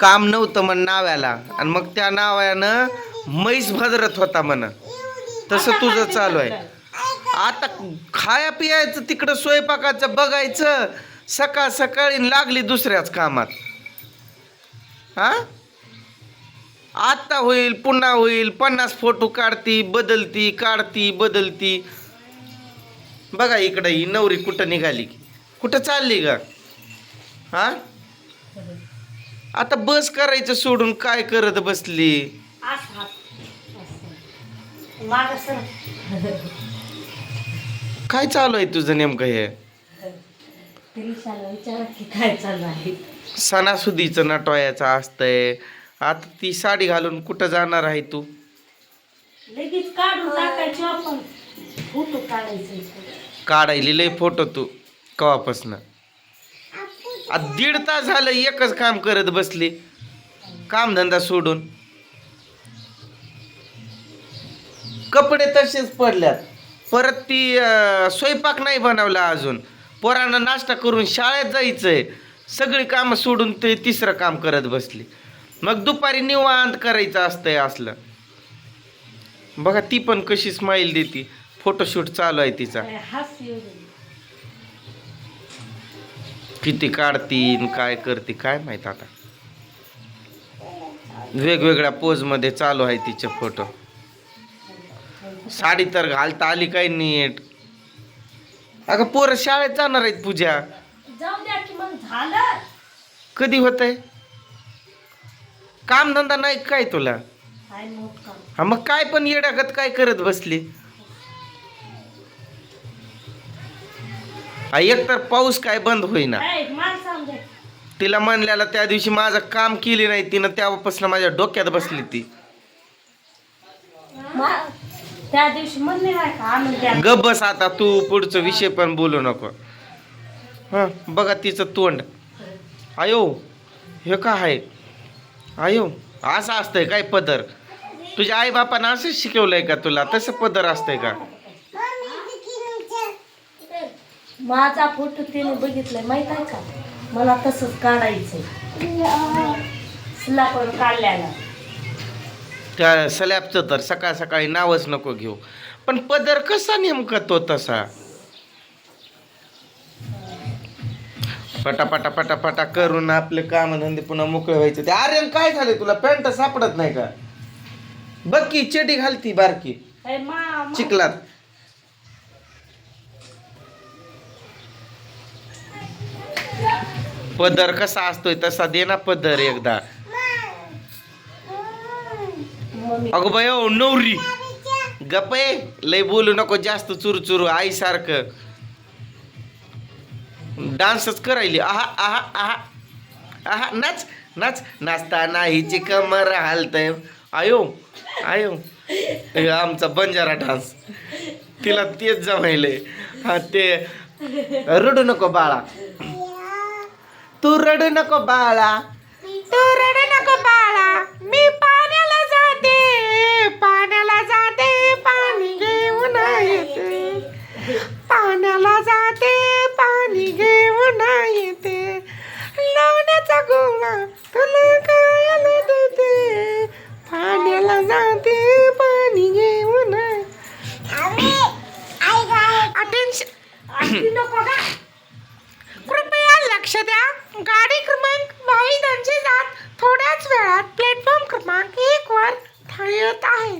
काम नव्हतं म्हण नाव्याला. आणि मग त्या नाव्यानं म्हैस भदरत होता म्हण. तसं तुझं चालू आहे. आता खाया पियायचं तिकडं स्वयंपाकाचं बघायचं. सकाळ सकाळी लागली दुसऱ्याच कामात. हा? आता होईल पुन्हा होईल पन्नास फोटो काढती बदलती काढती बदलती. बघा इकडं ही नवरी कुठं निघाली. कुठं चालली का हा? आता बस करायचं सोडून काय करत बसली? काय चालू आहे तुझं नेमकं हे? सणासुदीचं नटवायचं असतंय. आता ती साडी घालून कुठं जाणार आहे तू? लगेच काढून टाकायची आपण. फोटो काढायचे. काढायली लय फोटो तू कवापासनं. आ, दीड तास झालं एकच काम करत बसली. कामधंदा सोडून. कपडे तसेच पडल्यात. परत ती स्वयंपाक नाही बनवला अजून. पोरांना नाश्ता करून शाळेत जायचंय. सगळी कामं सोडून ते तिसरं काम करत बसली. मग दुपारी निवांत करायचं असतंय असलं. बघा ती पण कशी स्माईल देते. फोटोशूट चालू आहे तिचा. किती काढतीन काय करते काय माहीत आता. वेगवेगळ्या पोजमध्ये चालू आहे तिचे फोटो साडी तर घालता आली काय नीट? अगं पोरं शाळेत जाणार आहेत पूजा. कधी होत आहे कामधंदा नाही काय तुला? हा मग काय पण येड्यागत काय करत बसली? हा, एक तर पाऊस काय बंद होईना. तिला म्हणल्याला त्या दिवशी माझं काम केली नाही तिनं तेव्हापासून माझ्या डोक्यात बसली ती. त्या दिवशी म्हणले नाही का बस आता तू पुढचं विषय पण बोलू नको. हा बघा तिचं तोंड. आयो हे काय आहे? आयो असं असतंय काय पदर? तुझ्या आई बापानं असंच शिकवलंय का तुला? तसं पदर असतंय का? माझा फोटो तिने बघितलाय माहीत आहे का? मला तसंच काढायचंय. स्लॅपवर काढल्याला त्या स्लॅबचं तर सकाळ सकाळी नावच नको घेऊ. पण पदर कसा नेमका तो तसा? पटापटा पटापटा करून आपले काम धंदे पुन्हा मोकळे व्हायचे. ते आर्यन काय झाले तुला? पॅन्ट सापडत नाही का? बघ की चेटी घालती बारकी. चिखलात. पदर कसा असतोय तसा दे ना पदर एकदा. अगो बाय नवरी. गपे लय बोलू नको जास्त चुरू चुरू आई सारखं डान्सच करायली. आहा आहा आहा. आहा नाच नाच. नाचताना हिची कमर हालतय. आयो आयो. आमचा बंजारा डान्स. तिला तेच जमायले हा ते. रडू नको बाळा. तू रडू नको बाळा. तू रडू नको बाळा. मी पाण्याला जाते. पाण्याला जाते. पाणी घेऊन येते. पाण्याला जाते. पाणी घेऊन येते. लोण्याचा गोळा तुला खायला देते. पाण्याला जाते. पाणी घेऊन. अटेन्शन नको का कृपया लक्ष द्या गाडी क्रमांक वाई दोनशे सात थोड्याच वेळात प्लॅटफॉर्म क्रमांक एक वर थांबत आहे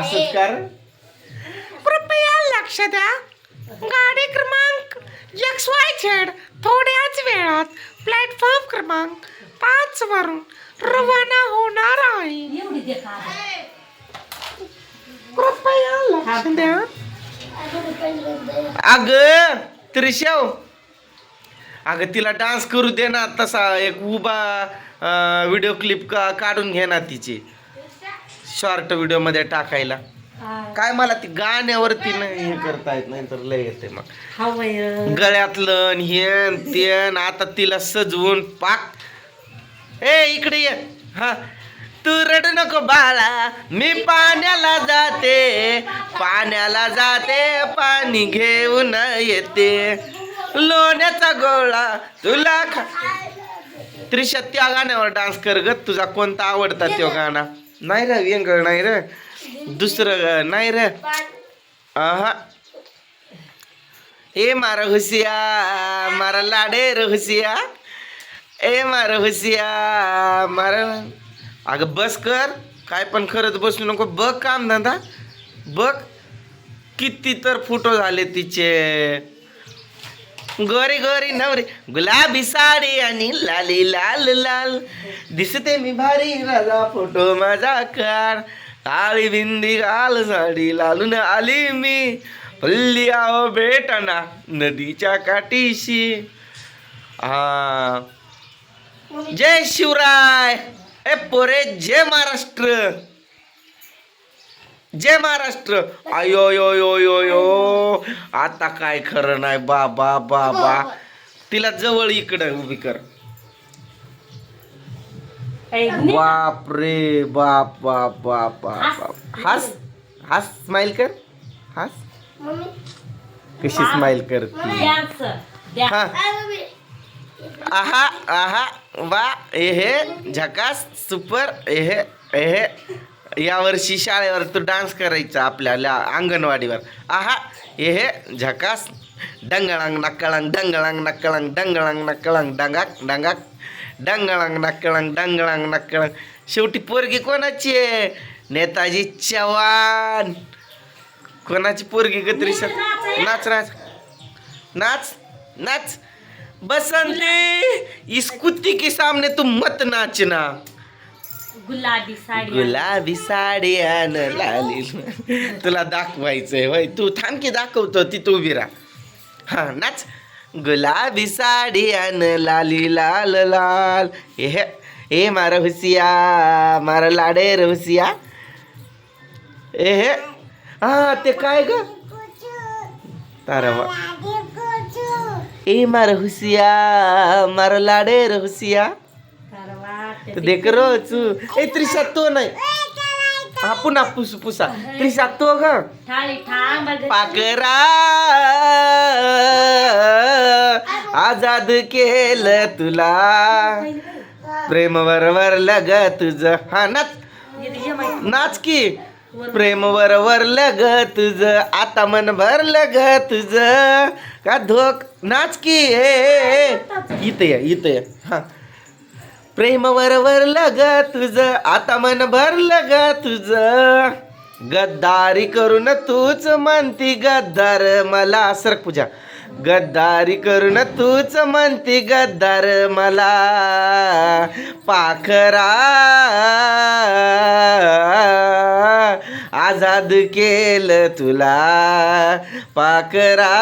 असंच कारण कृपया लक्ष द्या गाडी क्रमांक एक्स वाय झेड थोड्याच वेळात प्लॅटफॉर्म क्रमांक पाच वरून रवाना होणार आहे. कृपया लक्ष द्या. अग त्रिशव अगं तिला डान्स करू दे ना तसा एक उभा व्हिडिओ क्लिप का काढून घे ना तिची. शॉर्ट व्हिडिओमध्ये टाकायला. काय? मला ती गाण्यावरती नाही हे करता येत नाही तर लय येते मग. गळ्यातलं न हे न ते न आता तिला सजवून पाक. ए इकडे ये. हा. तू रडू नको बाळा मी पाण्याला जाते. पाण्याला जाते पाणी घेऊन येते. लोण्याचा गोळा तुला खा. त्रिशा त्या गाण्यावर डान्स कर ग तुझा कोणता आवडता तो गाणा? नाही रे वेंगळ नाही रे. दुसरं नाही रे. आहा ए मारा हुसिया मारा लाडे रे हुसिया ए मारा हुसिया मारा अगं बस कर. काय पण करत बसू नको. बघ काम धंदा. बघ किती तर फोटो झाले तिचे. गोरी गोरी नवरी. गुलाबी साडी आणि लाली लाल लाल. दिसते मी भारी. राजा फोटो माझा काढ काळी बिंदी घाल साडी लालून आली मी. पल्ली आहो बेटाना नदीच्या काठीशी. हा. जय शिवराय. ए पोरे जय महाराष्ट्र. जय महाराष्ट्र. आयो यो यो यो यो. आता काय खरं नाही बाबा बाबा. तिला जवळ इकडं उभी कर. बाप रे बाप बाप बाप बाप बाप. हास हास स्माइल कर. हास. कशी स्माइल करती? हा. आहा आहा वा एहे झकास सुपर एहे एहे यावर्षी शाळेवर तू डान्स करायचा आपल्याला अंगणवाडीवर. आहा एहे झकास. डंगळांग नक्कळांग डंगळांग नक्कळांग डंगळांग नक्कळांग डंगाक डंगाक. डंगळांग नक्कळांग डंगळांग नक्कळांग शेवटी पोरगी कोणाची आहे? नेताजी चव्हाण. कोणाची पोरगी गत्री नाच नाच. नाच नाच. बसंती इस कुत्ती के सामने तुम मत नाचना. गुलाबी साडी गुलाबी साडी आण लाली. तुला दाखवायचंय होय. तू थांब की दाखवतो ती तू उभी राहा. हा नाच. गुलाबी साडी आण लाली लाल लाल. ए ए मार हुसिया मार लाडे रे हुसिया. ए हे हा ते काय ग? तारा वा. ए मार हुसिया मार लाडे रे हुसिया. देख रोचू ए त्रिशा तो नाही. हा पुन्हा पुस त्रिशा तो ग. पाकरा. आजाद केलं तुला. प्रेम वरवर लग तुझ. हा नाच. नाच की. प्रेम वरवर लग तुझ. आता मन भरलं लग तुझ. का धोक? नाच की. ए, इत इथं या इथं या. हा. प्रेम वरवर लग तुझ. आता मन भरलं ग तुझ. गद्दारी करून तूच म्हणती गद्दार मला. सरक पूजा गद्दारी करून तूच म्हणती गद्दार मला. पाखरा. आझाद केलं तुला. पाखरा.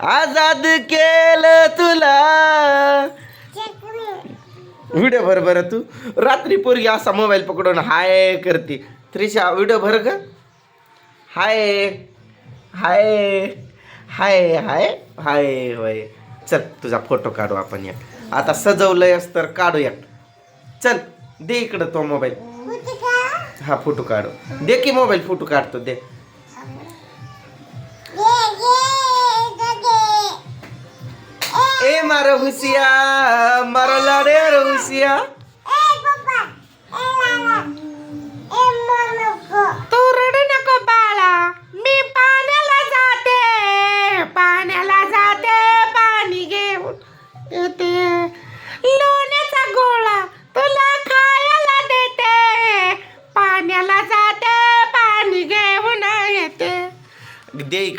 आझाद केलं तुला. व्हिडिओ भर बरं तू. रात्री पोरगी असा मोबाईल पकडून हाय करते. त्रिशा व्हिडिओ भर ग. हाय. हाय हाय हाय हाय होय. चल तुझा फोटो काढू आपण या आता सजवलंयस तर काढूयात. चल दे इकडं तो मोबाईल. हा फोटो काढू. दे की मोबाईल फोटो काढतो दे. ए मार हुसिया मारा लाडे रे हुसिया.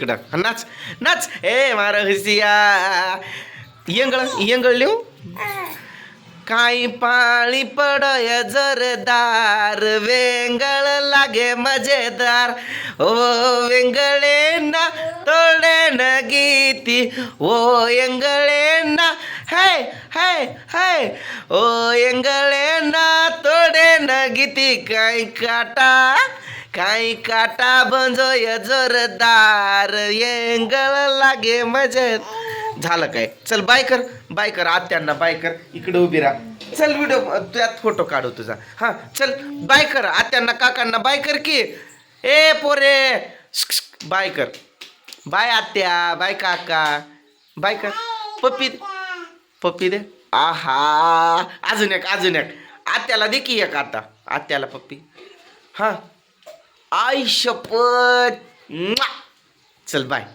दे इकडं नाच नाच. ए मार हुसिया. यंगळ यंगळ लिहू? काही पाळी पडय जरदार वेंगळ लागे मजेदार. ओ वेंगळे ना तोडे न गीती. ओ येंगळे ना हाय हाय हाय ओ येंगळे ना तोडे न गीती. काही काटा काही काटा बंजोय जोरदार येंगळ लागे मजेत. झालं काय? चल बाय कर बाय कर आत्यांना बाय कर. इकडे उभी राहा. चल व्हिडिओ त्यात फोटो काढू तुझा. हा चल बाय कर आत्यांना काकांना बाय कर की. ए पोरे. बाय कर. बाय आत्या बाय काका. बाय कर. पप्पी दे. पप्पी दे. आहा अजून एक अजून एक. आत्याला दे की एक आता. आत्याला पप्पी. हा. आयुष्यपत चल बाय